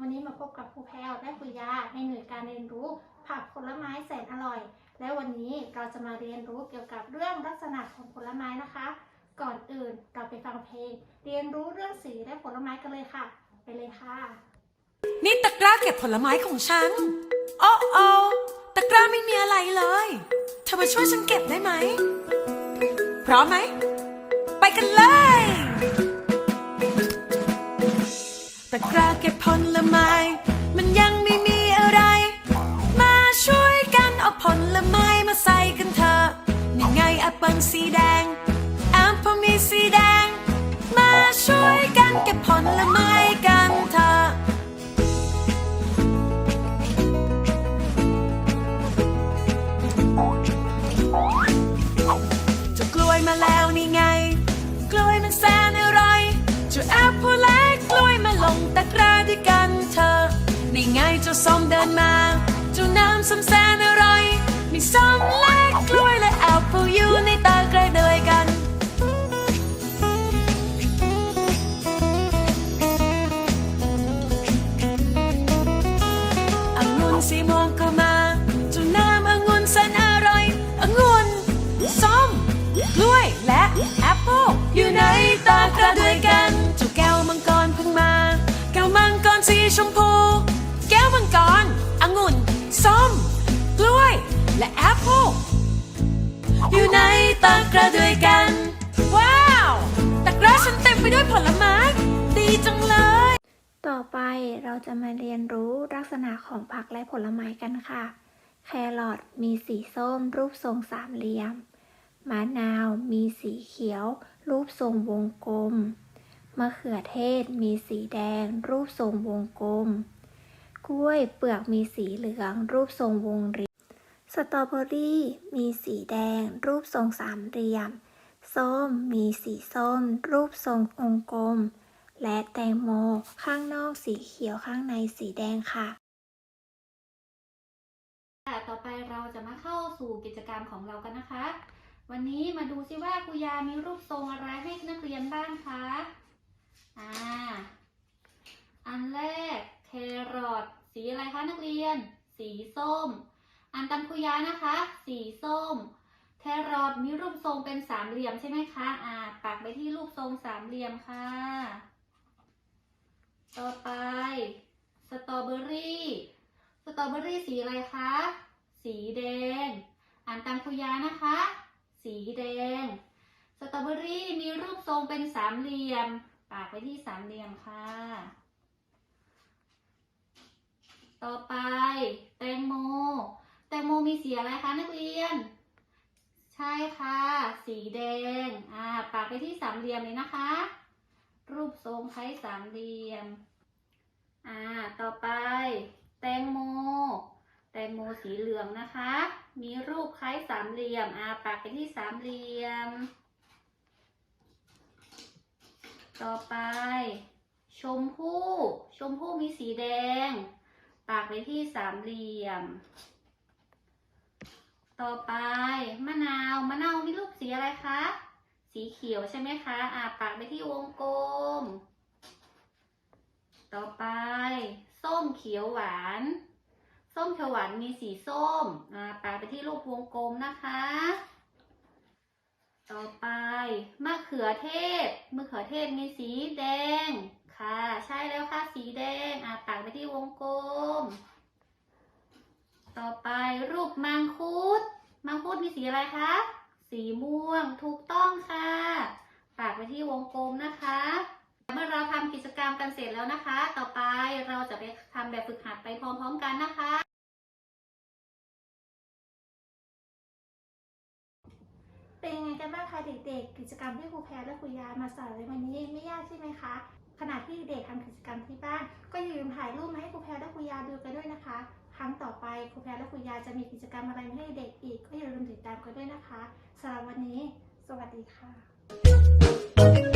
วันนี้มาพบกับครูแพรวและครูยาในหน่วยการเรียนรู้ผักผลไม้แสนอร่อย และวันนี้เราจะมาเรียนรู้เกี่ยวกับเรื่องลักษณะของผลไม้นะคะ ก่อนอื่นเราไปฟังเพลง เรียนรู้เรื่องสีและผลไม้กันเลยค่ะ ไปเลยค่ะ นี่ตะกร้าเก็บผลไม้ของฉัน โอ้โอตะกร้าไม่มีอะไรเลยเธอมาช่วยฉันเก็บได้ไหมพร้อมไหม ไปกันเลย ตะกร้าเก็บผลไม้ มันยังไม่มีอะไร มาช่วยกันเอาผลไม้มาใส่กันเถอะนี่ไงแอปเปิลสีแดงแอปเปิลมีสีแดง มาช่วยกันเก็บผลไม้ เจ้าน้ำส้มแสนอร่อย มีส้มและกล้วยและแอปเปิลอยู่ในตากระเดยกัน องุ่นสีม่วง และแอปเปิลอยู่ในตะกร้าด้วยกัน ว้าวตะกร้าฉันเต็มไปด้วยผลไม้ ดีจังเลย ต่อไปเราจะมาเรียนรู้ลักษณะของผักและผลไม้กันค่ะ แครอทมีสีส้ม รูปทรงสามเหลี่ยม มะนาวมีสีเขียว รูปทรงวงกลม มะเขือเทศมีสีแดง รูปทรงวงกลม กล้วยเปลือกมีสีเหลือง รูปทรงวงรี สตรอเบอรี่มีสีแดง รูปทรงสามเหลี่ยม ส้มมีสีส้ม รูปทรงองกลม และแตงโมข้างนอกสีเขียวข้างในสีแดงค่ะ ต่อไปเราจะมาเข้าสู่กิจกรรมของเรากันนะคะ วันนี้มาดูซิว่าครูยามีรูปทรงอะไรให้นักเรียนบ้างคะอ่าอันแรกแครอทสีอะไรคะนักเรียน สีส้ม อันตามครูยานะคะ สีส้ม แครอทมีรูปทรงเป็นสามเหลี่ยมใช่ไหมคะ อ่าปักไปที่รูปทรงสามเหลี่ยมค่ะ ต่อไป สตรอเบอรี่ สตรอเบอรี่สีอะไรคะ สีแดง อ่านตามครูยานะคะ สีแดง สตรอเบอรี่มีรูปทรงเป็นสามเหลี่ยม ปากไปที่สามเหลี่ยมค่ะ ต่อไป แตงโม แตงโมมีสีอะไรคะนักเรียน ใช่ค่ะ สีแดง อ่า ปาก ไปที่สามเหลี่ยมเลยนะคะ รูปทรงคล้ายสามเหลี่ยม อ่า ต่อไป แตงโม แตงโมสีเหลืองนะคะ มีรูปคล้ายสามเหลี่ยม อ่าปากไปที่สามเหลี่ยม ต่อไป ชมพู่ ชมพู่มีสีแดงปากไปที่สามเหลี่ยมต่อไปมะนาวมะนาวมีรูปสีอะไรคะ สีเขียวใช่ไหมคะ อ่าปากไปที่วงกลม ต่อไป ส้มเขียวหวาน ส้มเขียวหวานมีสีส้ม อ่าปากไปที่รูปวงกลมนะคะ ต่อไปมะเขือเทศ มะเขือเทศมีสีแดง ค่ะ ใช่แล้วค่ะ สีแดง อ่าปากไปที่วงกลม ต่อไปรูปมังคุด มังคุดมีสีอะไรคะ สีม่วงถูกต้องค่ะปากไปที่วงกลมนะคะ เมื่อเราทำกิจกรรมกันเสร็จแล้วนะคะ ต่อไปเราจะไปทำแบบฝึกหัดไปพร้อมๆกันนะคะ เป็นยังไงกันบ้างคะเด็กๆ กิจกรรมที่ครูแพรและครูยามาสอนในวันนี้ไม่ยากใช่ไหมคะขณะที่เด็กทำกิจกรรมที่บ้าน ก็อย่าลืมถ่ายรูปมาให้ครูแพรและครูยาดูกันด้วยนะคะ ครั้งต่อ ครูแพรและครูยาจะมีกิจกรรมอะไรให้เด็กอีก ก็อย่าลืมติดตามกันด้วยนะคะสำหรับวันนี้ สวัสดีค่ะ